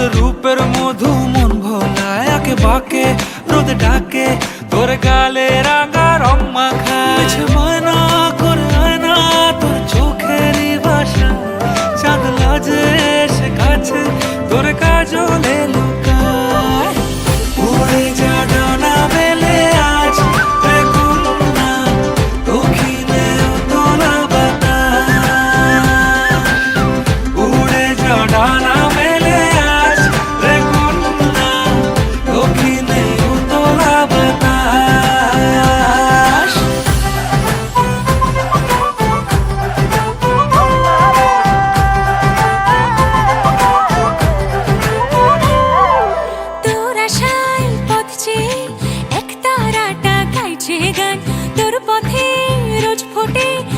তোর রূপের মধু মন ভোলা, একে বাকে, রোদ ডাকে, তোর গালে রাঙা রং মাখা। মানা করে না তোর চোখের বাসা, চাঁদ লাজে এসে কাছে। ফোটে